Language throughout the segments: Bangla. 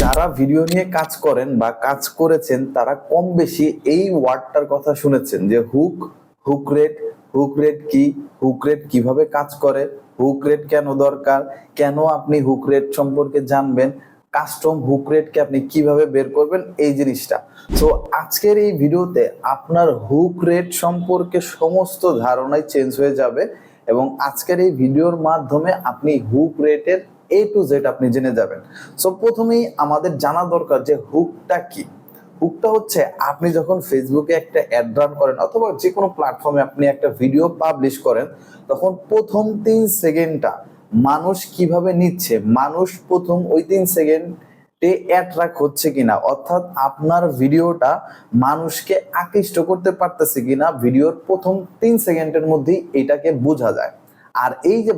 যারা ভিডিও নিয়ে কাজ করেন বা কাজ করেছেন, তারা কম বেশি এই ওয়ার্ডটার কথা শুনেছেন যে hook hook rate hook rate কি, হুক রেট কীভাবে কাজ করে, হুক রেট কেন দরকার, কেন আপনি হুক রেট সম্পর্কে জানবেন, কাস্টম হুক রেটকে আপনি কীভাবে বের করবেন, এই জিনিসটা। তো আজকের এই ভিডিওতে আপনার হুক রেট সম্পর্কে সমস্ত ধারণাই চেঞ্জ হয়ে যাবে এবং আজকের এই ভিডিওর মাধ্যমে আপনি হুক রেটের এ টু জেড আপনি জেনে যাবেন। সো প্রথমেই আমাদের জানা দরকার যে হুকটা কি। হুকটা হচ্ছে আপনি যখন ফেসবুকে একটা অ্যাড রান করেন অথবা যে কোনো প্ল্যাটফর্মে আপনি একটা ভিডিও পাবলিশ করেন, তখন প্রথম তিন সেকেন্ডটা মানুষ কীভাবে নিচ্ছে? মানুষ প্রথম ওই তিন সেকেন্ডে অ্যাট্রাক্ট হচ্ছে কিনা? অর্থাৎ আপনার ভিডিওটা মানুষকে আকৃষ্ট করতে পারতেছে কিনা? ভিডিওর প্রথম তিন সেকেন্ডের মধ্যেই এটাকে বোঝা যায়। আর এই যে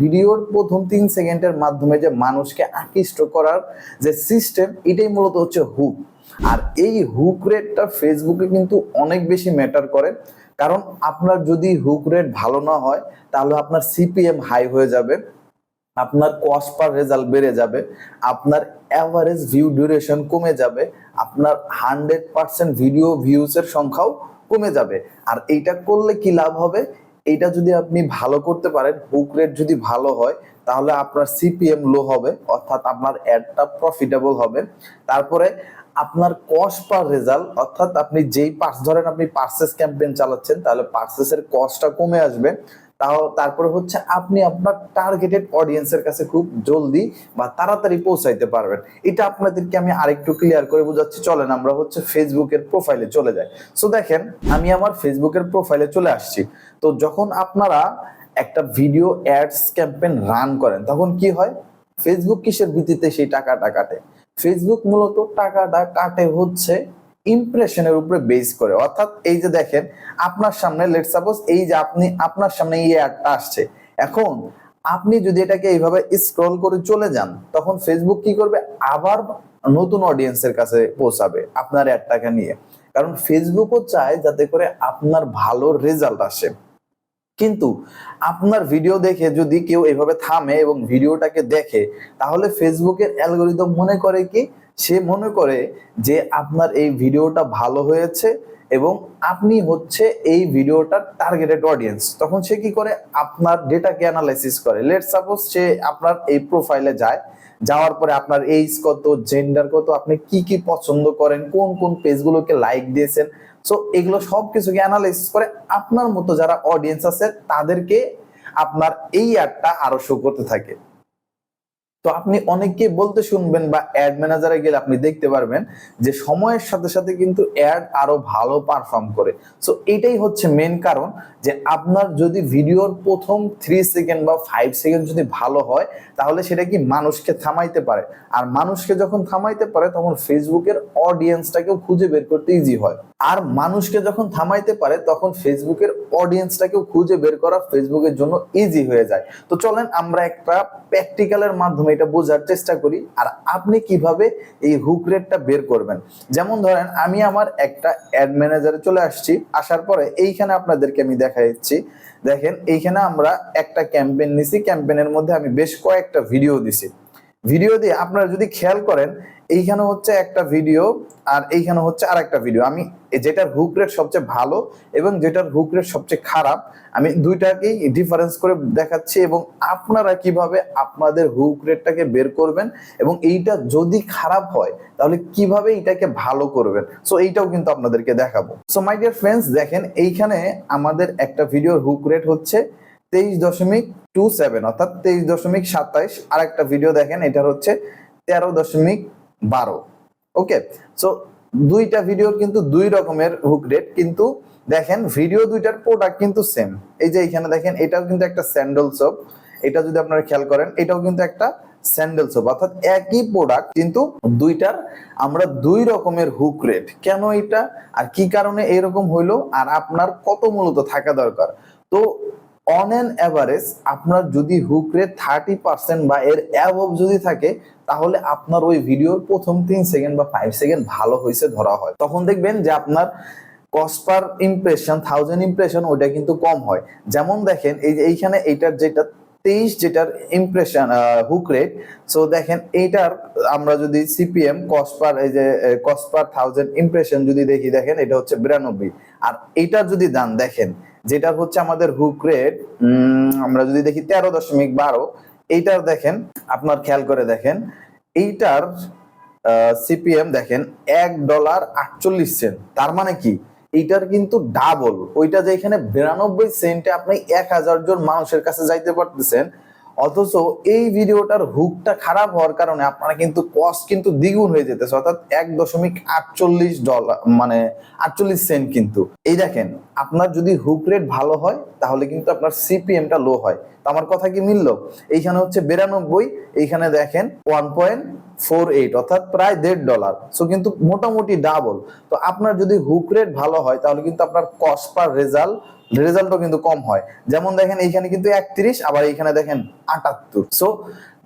ভিডিওর প্রথম তিন সেকেন্ডের মাধ্যমে যে মানুষকে আকৃষ্ট করার যে সিস্টেম এটাই মূলত হচ্ছে হুক আর এই হুক রেটটা ফেসবুকে কিন্তু অনেক বেশি ম্যাটার করে। কারণ আপনার যদি হুক রেট ভালো না হয়, তাহলে আপনার সিপিএম হাই হয়ে যাবে, আপনার কস্ট পার রেজাল্ট বেড়ে যাবে, আপনার অ্যাভারেজ ভিউ ডিউরেশন কমে যাবে, আপনার হান্ড্রেড পার্সেন্ট ভিডিও ভিউসের সংখ্যাও কমে যাবে। আর এইটা করলে কি লাভ হবে? এইটা যদি আপনি ভালো করতে পারেন হুক রেট যদি ভালো হয়, তাহলে আপনার সিপিএম লো হবে, অর্থাৎ আপনার অ্যাডটা প্রফিটেবল হবে। তারপরে আপনার কস্ট পার রেজাল্ট অর্থাৎ আপনি যেই পার্স, ধরেন আপনি পার্সেস ক্যাম্পেইন চালাচ্ছেন, তাহলে পার্সেসের কস্টটা কমে আসবে। তাও তারপরে হচ্ছে আপনি আপনার টার্গেটেড অডিয়েন্সের কাছে খুব জলদি বা তাড়াতাড়ি পৌঁছাইতে পারবেন। এটা আপনাদেরকে আমি আরেকটু ক্লিয়ার করে বোঝাচ্ছি। চলেন আমরা হচ্ছে ফেসবুকের প্রোফাইলে চলে যাই। সো দেখেন, আমি আমার ফেসবুকের প্রোফাইলে চলে আসছি। তো যখন আপনারা একটা ভিডিও অ্যাডস ক্যাম্পেইন রান করেন, তখন কি হয়? ফেসবুক কিসের ভিত্তিতে সেই টাকাটা কাটে? ফেসবুক মূলত টাকাটা কাটে হচ্ছে ইমপ্রেশনের উপরে বেস করে। অর্থাৎ এই যে দেখেন, আপনার সামনে লেট সাপোজ এই যে আপনি, আপনার সামনে এই অ্যাডটা আসছে। এখন আপনি যদি এটাকে এইভাবে স্ক্রল করে চলে যান, তখন ফেসবুক কি করবে? আবার নতুন অডিয়েন্সের কাছে পৌঁছাবে আপনার অ্যাডটাকে নিয়ে। কারণ ফেসবুকও চায় যাতে করে আপনার ভালো রেজাল্ট আসে। কিন্তু আপনার ভিডিও দেখে যদি কেউ এভাবে থামে এবং ভিডিওটাকে দেখে, তাহলে ফেসবুকের অ্যালগোরিদম মনে করে কি সে মনে করে যে আপনার এই ভিডিওটা ভালো হয়েছে এবং আপনি হচ্ছে এই ভিডিওটার টার্গেটেড অডিয়েন্স তখন সে কি করে? আপনার ডেটাকে অ্যানালাইসিস করে। লেট সাপোজ সে আপনার এই প্রোফাইলে যায়, যাওয়ার পরে আপনার এইজ কত জেন্ডার কত, আপনি কি কি পছন্দ করেন, কোন কোন পেজগুলোকে লাইক দিয়েছেন। সো এগুলো সব কিছুকে অ্যানালাইসিস করে আপনার মতো যারা অডিয়েন্স আছে, তাদেরকে আপনার এই অ্যাডটা আরও শো করতে থাকে। তো আপনি অনেককে বলতে শুনবেন বা অ্যাড ম্যানেজারে গেলে আপনি দেখতে পারবেন যে সময়ের সাথে সাথে কিন্তু অ্যাড আরও ভালো পারফর্ম করে। সো এটাই হচ্ছে মেন কারণ যে আপনার যদি ভিডিওর প্রথম থ্রি সেকেন্ড বা ফাইভ সেকেন্ড যদি ভালো হয়, তাহলে সেটা কি মানুষকে থামাইতে পারে? আর মানুষকে যখন থামাইতে পারে, তখন ফেসবুকের অডিয়েন্সটাকেও খুঁজে বের করতে ইজি হয়। আর মানুষকে যখন থামাইতে পারে, তখন ফেসবুকের অডিয়েন্সটাকেও খুঁজে বের করা ফেসবুকের জন্য ইজি হয়ে যায়। তো চলেন আমরা একটা প্র্যাকটিক্যালের মাধ্যমে এটা বোঝার চেষ্টা করি, আর আপনি কীভাবে এই হুক রেটটা বের করবেন? যেমন ধরেন, আমি আমার একটা অ্যাড ম্যানেজারে চলে আসছি, আসার পরে এইখানে আপনাদেরকে আমি দেখা দেখাচ্ছি দেখেন, এইখানে আমরা একটা ক্যাম্পেইন নিছি ক্যাম্পেইনের মধ্যে আমি বেশ কয়েকটা ভিডিও দিছি। ভিডিও দিয়ে আপনারা যদি খেয়াল করেন এইখানে হচ্ছে একটা ভিডিও আর এইখানে হচ্ছে আর একটা ভিডিও আমি যেটার হুক রেট সবচেয়ে ভালো এবং যেটার হুক রেট সবচেয়ে খারাপ, আমি দুইটাকেই ডিফারেন্স করে দেখাচ্ছি এবং আপনারা কীভাবে আপনাদের হুক রেটটাকে বের করবেন এবং এইটা যদি খারাপ হয়, তাহলে কীভাবে এটাকে ভালো করবেন? সো এইটাও কিন্তু আপনাদেরকে দেখাবো। সো মাই ডিয়ার ফ্রেন্ডস দেখেন, এইখানে আমাদের একটা ভিডিওর হুক রেট হচ্ছে তেইশ দশমিক টু সেভেন অর্থাৎ তেইশ দশমিক সাতাইশ। আর একটা ভিডিও দেখেন, এটার হচ্ছে তেরো দশমিক বারো। ওকে সো দুইটা ভিডিওর কিন্তু দুই রকমের হুক রেট কিন্তু দেখেন ভিডিও দুইটার প্রোডাক্ট কিন্তু সেম এই যে এখানে দেখেন, এটাও কিন্তু একটা স্যান্ডেল শপ এটা যদি আপনারা খেয়াল করেন, এটাও কিন্তু একটা স্যান্ডেল শপ অর্থাৎ একই প্রোডাক্ট কিন্তু দুইটার আমরা দুই রকমের হুক রেট কেন এটা আর কি কারণে এরকম হইল? আর আপনার কত মূলত থাকা দরকার? তো অন অ্যান অ্যাভারেজ আপনার যদি হুক রেট থার্টি পার্সেন্ট বা এর অ্যাবভ যদি থাকে, তাহলে আপনার ওই ভিডিওর প্রথম তিন সেকেন্ড বা ফাইভ সেকেন্ড ভালো হয়েছে ধরা হয়। তখন দেখবেন যে আপনার cost per impression thousand impression ওইটা কিন্তু কম হয়। যেমন দেখেন, এই যে এইখানে এইটার যেটা তেইশ যেটার ইমপ্রেশন হুক রেট সো দেখেন এইটার আমরা যদি সিপিএম কস্ট পার এই যে কস্ট পার থাউজেন্ড ইমপ্রেশন যদি দেখি, দেখেন এটা হচ্ছে বিরানব্বই। আর এইটার যদি দান দেখেন যেটা হচ্ছে আমাদের হুক রেট আমরা যদি দেখি তেরো দশমিক বারো, এইটার দেখেন, আপনার খেয়াল করে দেখেন, এইটার সিপিএম দেখেন, এক ডলার আটচল্লিশ সেন্ট তার মানে কি? এইটার কিন্তু ডাবল ওইটা যে এখানে বিরানব্বই সেন্টে আপনি এক হাজার জন মানুষের কাছে যাইতে পারতেছেন অথচ এই ভিডিওটার হুকটা খারাপ হওয়ার কারণে আপনারা কিন্তু কস্ট কিন্তু দ্বিগুণ হয়ে যেতেছে, অর্থাৎ এক দশমিক আটচল্লিশ ডলার মানে আটচল্লিশ সেন্ট কিন্তু। এই দেখেন, আপনার যদি হুক রেট ভালো হয়, তাহলে কিন্তু আপনার সিপিএমটা লো হয়। আমার কথা কি মিললো? এইখানে হচ্ছে বিরানব্বই, এইখানে দেখেন ওয়ান পয়েন্ট ফোর এইট অর্থাৎ প্রায় দেড় ডলার সো কিন্তু মোটামুটি ডাবল তো আপনার যদি হুক রেট ভালো হয়, তাহলে কিন্তু আপনার কস্ট পার রেজাল্ট রেজাল্টও কিন্তু কম হয়। যেমন দেখেন, এইখানে কিন্তু একত্রিশ, আবার এইখানে দেখেন আটাত্তর। সো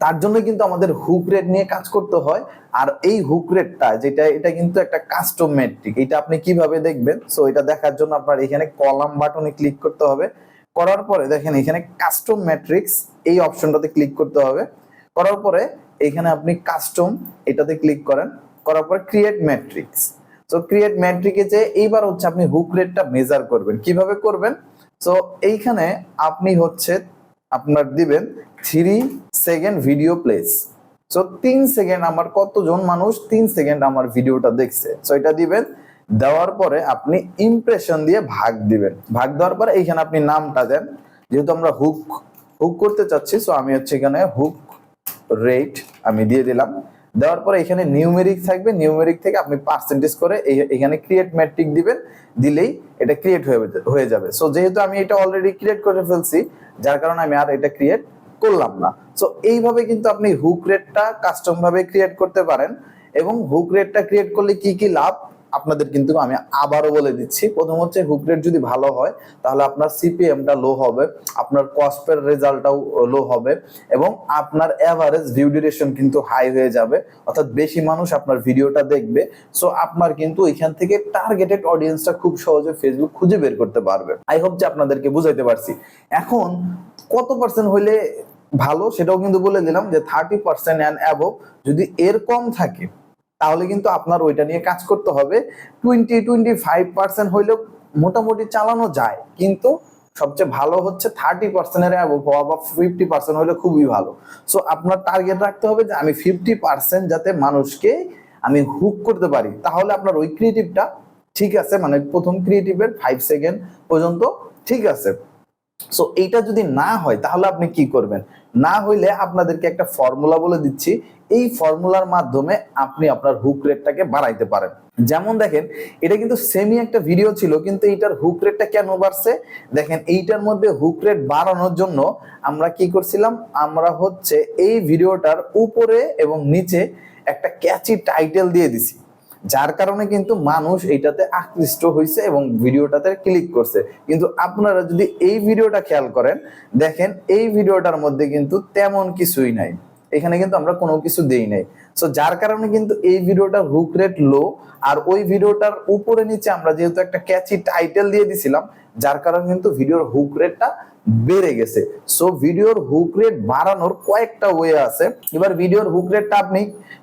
তার জন্য কিন্তু আমাদের হুক রেট নিয়ে কাজ করতে হয়। আর এই হুক রেটটা যেটা, এটা কিন্তু একটা কাস্টম মেট্রিক এটা আপনি কীভাবে দেখবেন? সো এটা দেখার জন্য আপনার এখানে কলাম বাটনে ক্লিক করতে হবে। করার পরে দেখেন, এখানে কাস্টম ম্যাট্রিক্স এই অপশনটাতে ক্লিক করতে হবে। করার পরে এখানে আপনি কাস্টম এটাতে ক্লিক করেন, করার পরে ক্রিয়েট ম্যাট্রিক্স সো ক্রিয়েট ম্যাট্রিকে যে এইবার হচ্ছে আপনি হুক রেটটা মেজার করবেন। কীভাবে করবেন? সো এইখানে আপনি হচ্ছে আপনার দিবেন three second video plays so তিন সেকেন্ড আমার কতজন মানুষ তিন সেকেন্ড আমার ভিডিওটা দেখছে। সো এটা দিবেন, দেওয়ার পরে আপনি ইমপ্রেশন দিয়ে ভাগ দিবেন। ভাগ দেওয়ার পরে এইখানে আপনি নামটা দেন। যেহেতু আমরা হুক হুক করতে চাচ্ছি সো আমি হচ্ছে এখানে হুক রেট আমি দিয়ে দিলাম। দেওয়ার পরে এখানে নিউমেরিক থাকবে। নিউমেরিক থেকে আপনি পার্সেন্টেজ করে এখানে ক্রিয়েট ম্যাট্রিক দিবেন। দিলেই এটা ক্রিয়েট হয়ে যাবে। সো যেহেতু আমি এটা অলরেডি ক্রিয়েট করে ফেলছি, যার কারণে আমি আর এটা ক্রিয়েট করলাম না। সো এইভাবে কিন্তু আপনি হুক রেটটা কাস্টম ভাবে ক্রিয়েট করতে পারেন। এবং হুক রেটটা ক্রিয়েট করলে কি কি লাভ? আপনাদের কিন্তু আমি আবারও বলে দিচ্ছি। প্রথম হচ্ছে হুক রেট যদি ভালো হয়, তাহলে আপনার সিপিএমটা লো হবে, আপনার কস্টের রেজাল্টটাও লো হবে এবং আপনার এভারেজ ভিউ ডিউরেশন কিন্তু হাই হয়ে যাবে। অর্থাৎ বেশি মানুষ আপনার ভিডিওটা দেখবে। সো আপনার কিন্তু এখান থেকে টার্গেটেড অডিয়েন্সটা খুব সহজে ফেসবুক খুঁজে বের করতে পারবে। আই হোপ যে আপনাদেরকে বুঝাইতে পারছি। এখন কত পার্সেন্ট হইলে ভালো সেটাও কিন্তু বলে দিলাম যে থার্টি পার্সেন্ট অ্যান্ড অ্যাবভ যদি এর কম থাকে তাহলে কিন্তু আপনার ওইটা নিয়ে কাজ করতে হবে। টোয়েন্টি টোয়েন্টি ফাইভ পার্সেন্ট হইলেও মোটামুটি চালানো যায়। কিন্তু সবচেয়ে ভালো হচ্ছে থার্টি পার্সেন্টের অ্যাবভ বা ফিফটি পার্সেন্ট হলে খুবই ভালো। সো আপনার টার্গেট রাখতে হবে যে আমি ফিফটি পার্সেন্ট যাতে মানুষকে আমি হুক করতে পারি। তাহলে আপনার ওই ক্রিয়েটিভটা ঠিক আছে মানে প্রথম ক্রিয়েটিভের ফাইভ সেকেন্ড পর্যন্ত ঠিক আছে। সো এইটা যদি না হয়, তাহলে আপনি কি করবেন? না হইলে আপনাদেরকে একটা ফর্মুলা বলে দিচ্ছি। এই ফর্মুলার মাধ্যমে আপনি আপনার হুক রেটটাকে বাড়াইতে পারেন। যেমন দেখেন, এটা কিন্তু সেমি একটা ভিডিও ছিল, কিন্তু এইটার হুক রেটটা কেন বাড়ছে? দেখেন, এইটার মধ্যে হুক রেট বাড়ানোর জন্য আমরা কি করছিলাম? আমরা হচ্ছে এই ভিডিওটার উপরে এবং নিচে একটা ক্যাচি টাইটেল দিয়ে দিছি। যার কারণে কিন্তু মানুষ এইটাতে আকৃষ্ট হয়েছে এবং ভিডিওটাতে ক্লিক করছে। কিন্তু আপনারা যদি এই ভিডিওটা খেয়াল করেন, দেখেন এই ভিডিওটার মধ্যে কিন্তু তেমন কিছুই নাই। এখানে কিন্তু আমরা কোনো কিছু দেই নাই। সো যার কারণে কিন্তু এই ভিডিওটার হুক রেট লো আর ওই ভিডিওটার উপরে নিচে আমরা যেহেতু একটা ক্যাচি টাইটেল দিয়ে দিছিলাম, যার কারণে কিন্তু ভিডিওর হুক রেটটা বেড়ে গেছে। সো ভিডিওর হুক রেট বাড়ানোর কয়েকটা ওয়ে আছে। এবার ভিডিওর হুক রেটটা আপনি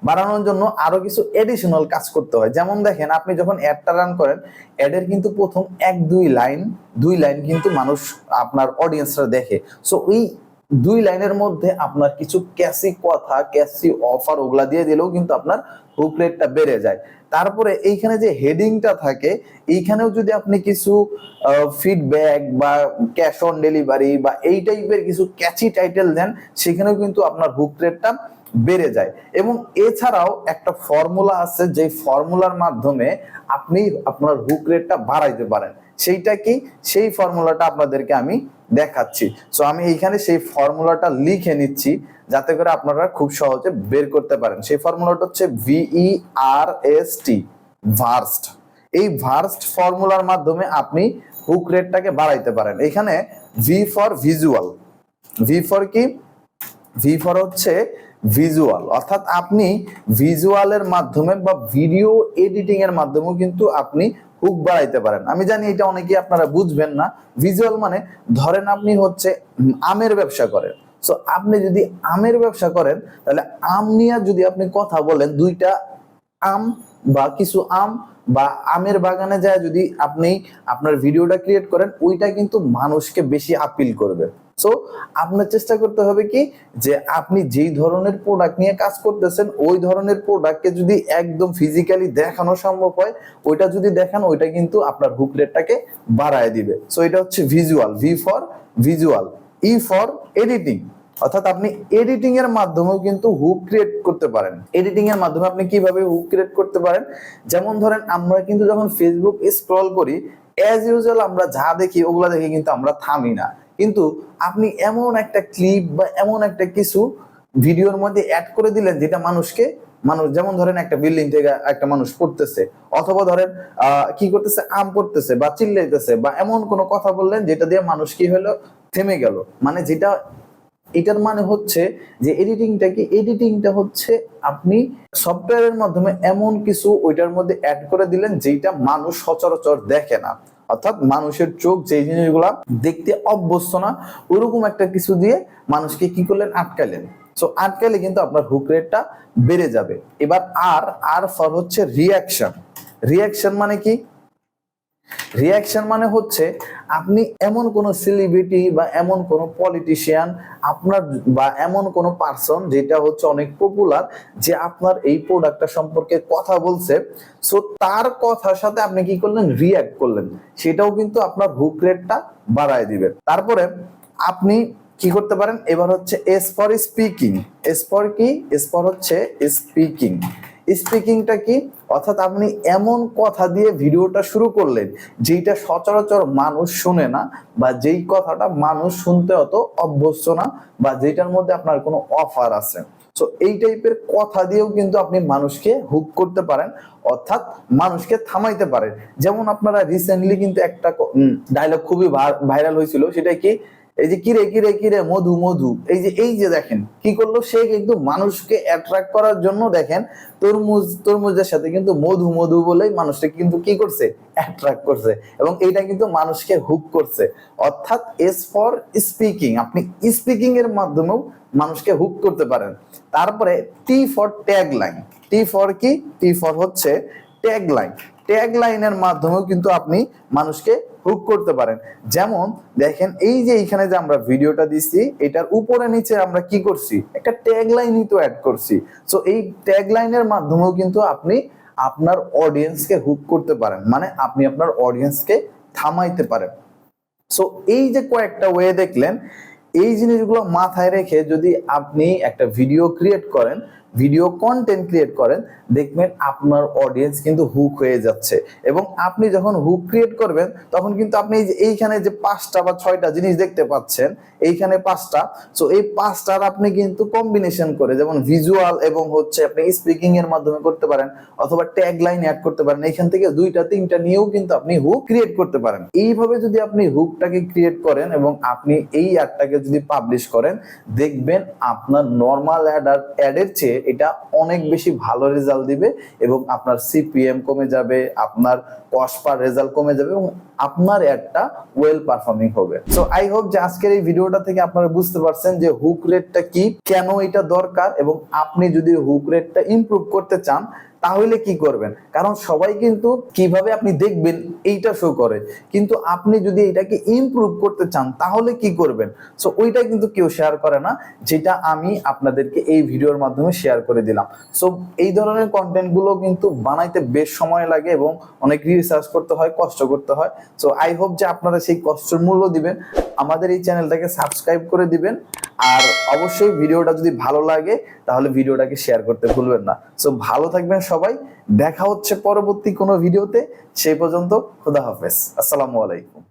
বাড়ানোর জন্য আরও কিছু এডিশনাল কাজ করতে হয়। যেমন দেখেন, আপনি যখন অ্যাডটা রান করেন অ্যাডের কিন্তু প্রথম এক, দুই লাইন দুই লাইন কিন্তু মানুষ আপনার অডিয়েন্সরা দেখে। সো এই দুই লাইনের মধ্যে আপনার কিছু ক্যাসি কথা, ক্যাসি অফার ওগুলা দিয়ে দিলেও কিন্তু আপনার হুক রেটটা বেড়ে যায়। তারপরে এইখানে যে হেডিংটা থাকে, এইখানেও যদি আপনি কিছু ফিডব্যাক বা ক্যাশ অন ডেলিভারি বা এই টাইপের কিছু ক্যাচি টাইটেল দেন, সেখানেও কিন্তু আপনার হুক রেটটা বেড়ে যায়। এবং এছাড়াও একটা ফর্মুলা আছে যে ফর্মুলার মাধ্যমে আপনি আপনার হুক রেটটা বাড়াইতে পারেন। সেইটা কি? সেই ফর্মুলাটা আপনাদেরকে আমি দেখাচ্ছি। সো আমি এইখানে সেই ফর্মুলাটা লিখে নিচ্ছি যাতে করে আপনারা খুব সহজে বের করতে পারেন। সেই ফর্মুলাটা হচ্ছে ভিই আর এস টি ভার্স্ট এই ভার্স্ট ফর্মুলার মাধ্যমে আপনি হুক রেটটাকে বাড়াইতে পারেন। এখানে V for visual V for কি? ভি ফর হচ্ছে ভিজুয়াল অর্থাৎ আপনি ভিজুয়ালের মাধ্যমে বা ভিডিও এডিটিং এর মাধ্যমেও কিন্তু আপনি হুক বাড়াইতে পারেন। আমি জানি এটা অনেকেই আপনারা বুঝবেন না। ভিজুয়াল মানে ধরেন আপনি হচ্ছে আমের ব্যবসা করেন। সো আপনি যদি আমের ব্যবসা করেন, তাহলে আম নিয়ে যদি আপনি কথা বলেন, দুইটা আম বা কিছু আম বা আমের বাগানে যায় যদি আপনি আপনার ভিডিওটা ক্রিয়েট করেন, ওইটা কিন্তু মানুষকে বেশি আপিল করবে। সো আপনার চেষ্টা করতে হবে কি? যে আপনি যেই ধরনের প্রোডাক্ট নিয়ে কাজ করতেছেন, ওই ধরনের প্রোডাক্টকে যদি একদম ফিজিক্যালি দেখানো সম্ভব হয়, ওইটা যদি দেখান, ওইটা কিন্তু আপনার হুক রেটটাকে বাড়ায় দিবে। সো এটা হচ্ছে visual V for visual E for editing অর্থাৎ আপনি এডিটিং এর মাধ্যমেও কিন্তু হুক ক্রিয়েট করতে পারেন। এডিটিং এর মাধ্যমে আপনি কীভাবে হুক ক্রিয়েট করতে পারেন? যেমন ধরেন, আমরা কিন্তু যখন ফেসবুক স্ক্রল করি অ্যাজ ইউজুয়াল আমরা যা দেখি, ওগুলা দেখে কিন্তু আমরা থামি না। কিন্তু আপনি এমন একটা ক্লিপ বা এমন একটা কিছু ভিডিওর মধ্যে অ্যাড করে দিলেন যেটা মানুষকে, মানুষ যেমন ধরেন একটা বিল্ডিং থেকে একটা মানুষ পড়তেছে, অথবা ধরেন কি করতেছে, আম পড়তেছে বা চিল্লাইতেছে বা এমন কোনো কথা বললেন যেটা দিয়ে মানুষ কি হলো, থেমে গেল। মানে যেটা, এটার মানে হচ্ছে যে এডিটিংটা কি এডিটিংটা হচ্ছে আপনি সফটওয়্যারের মাধ্যমে এমন কিছু ওইটার মধ্যে অ্যাড করে দিলেন যেটা মানুষ সচরাচর দেখে না। অর্থাৎ মানুষের চোখ যে জিনিসগুলা দেখতে অভ্যস্ত না, ওরকম একটা কিছু দিয়ে মানুষকে কি করলেন? আটকালেন। সো আটকালে কিন্তু আপনার হুক রেটটা বেড়ে যাবে। এবার আর আর ফর হচ্ছে রিয়াকশন রিয়াকশন মানে কি? রিয়াকশন মানে হচ্ছে আপনি এমন কোন সেলিব্রিটি বা এমন কোন পলিটিশিয়ান আপনার বা এমন কোন পার্সন যেটা হচ্ছে অনেক পপুলার যে আপনার এই প্রোডাক্টটা সম্পর্কে কথা বলছে। সো তার কথার সাথে আপনি কি করলেন? রিয়াক্ট করলেন। সেটাও কিন্তু আপনার হুক রেটটা বাড়ায় দিবে। তারপরে আপনি কি করতে পারেন? এবার হচ্ছে S for speaking S for কি? এস ফর হচ্ছে স্পিকিং স্পিকিংটা কি? অর্থাৎ আপনি এমন কথা দিয়ে ভিডিওটা শুরু করলেন যেটা সচরাচর মানুষ শুনে না, বা যেই কথাটা মানুষ শুনতে অত অভ্যস্ত না, বা যেটার মধ্যে আপনার কোনো অফার আছে। সো এই টাইপের কথা দিয়েও কিন্তু আপনি মানুষকে হুক করতে পারেন, অর্থাৎ মানুষকে থামাইতে পারেন। যেমন আপনারা রিসেন্টলি কিন্তু একটা ডায়লগ খুবই ভাইরাল হয়েছিল, সেটা কি? এই যে কিরে কিরে কিরে, মধু মধু, এই যে এই যে দেখেন, কি করল? সে কিন্তু মানুষকে অ্যাট্রাক্ট করার জন্য দেখেন, তরমুজ, তরমুজের সাথে কিন্তু মধু মধু বলেই মানুষটা কিন্তু কি করছে? অ্যাট্রাক্ট করছে এবং এইটা কিন্তু মানুষকে হুক করছে। অর্থাৎ এস ফর স্পিকিং আপনি স্পিকিং এর মাধ্যমেও মানুষকে হুক করতে পারেন। তারপরে T for tag line T for কি? টি ফর হচ্ছে ট্যাগ লাইন ট্যাগ লাইনের মাধ্যমেও কিন্তু আপনি মানুষকে হুক করতে পারেন। যেমন, দেখেন এই যে এইখানে যে আমরা ভিডিওটা দিচ্ছি, এটার উপরে নিচে আমরা কি করছি? একটা ট্যাগ লাইনই তো অ্যাড করছি। সো এই ট্যাগ লাইনের মাধ্যমেও কিন্তু আপনি আপনার অডিয়েন্সকে হুক করতে পারেন। মানে আপনি আপনার অডিয়েন্সকে থামাইতে পারেন। সো এই যে কয়েকটা ওয়ে দেখলেন, এই জিনিসগুলো মাথায় রেখে যদি আপনি একটা ভিডিও ক্রিয়েট করেন ভিডিও কন্টেন্ট ক্রিয়েট করেন, দেখবেন আপনার অডিয়েন্স কিন্তু হুক হয়ে যাচ্ছে। এবং আপনি যখন হুক ক্রিয়েট করবেন, তখন কিন্তু আপনি এইখানে যে পাঁচটা বা ছয়টা জিনিস দেখতে পাচ্ছেন, এইখানে পাঁচটা। সো এই পাঁচটার আপনি কিন্তু কম্বিনেশন করে যেমন ভিজুয়াল এবং হচ্ছে আপনি স্পিকিং এর মাধ্যমে করতে পারেন, অথবা ট্যাগ লাইন অ্যাড করতে পারেন, এইখান থেকে দুইটা, তিনটা নিয়েও কিন্তু আপনি হুক ক্রিয়েট করতে পারেন। এইভাবে যদি আপনি হুকটাকে ক্রিয়েট করেন এবং আপনি এই অ্যাডটাকে যদি পাবলিশ করেন, দেখবেন আপনার নর্মাল অ্যাড আর অ্যাডের চেয়ে এটা অনেক বেশি ভালো রেজাল্ট দিবে এবং আপনার সিপিএম কমে যাবে, আপনার কসপার রেজাল্ট কমে যাবে এবং আপনার অ্যাডটা ওয়েল পারফর্মিং হবে। সো আই হোপ যে আজকের এই ভিডিওটা থেকে আপনারা বুঝতে পারছেন যে হুক রেটটা কি, কেন এটা দরকার এবং আপনি যদি হুক রেটটা ইমপ্রুভ করতে চান তাহলে কি করবেন? কারণ সবাই কিন্তু কীভাবে আপনি দেখবেন এইটা শো করে। কিন্তু আপনি যদি এটাকে ইমপ্রুভ করতে চান, তাহলে কি করবেন? সো ওইটা কিন্তু কেউ শেয়ার করে না, যেটা আমি আপনাদেরকে এই ভিডিওর মাধ্যমে শেয়ার করে দিলাম। সো এই ধরনের কন্টেন্টগুলো কিন্তু বানাইতে বেশ সময় লাগে এবং অনেক রিসার্চ করতে হয়, কষ্ট করতে হয়। সো আই হোপ যে আপনারা সেই কষ্টের মূল্য দিবেন। আমাদের এই চ্যানেলটাকে সাবস্ক্রাইব করে দিবেন। আর অবশ্যই ভিডিওটা যদি ভালো লাগে, তাহলে ভিডিওটাকে শেয়ার করতে ভুলবেন না। সো ভালো থাকবেন সবাই। দেখা হচ্ছে পরবর্তী কোনো ভিডিওতে। সেই পর্যন্ত খুদা হাফেজ। আসসালামু আলাইকুম।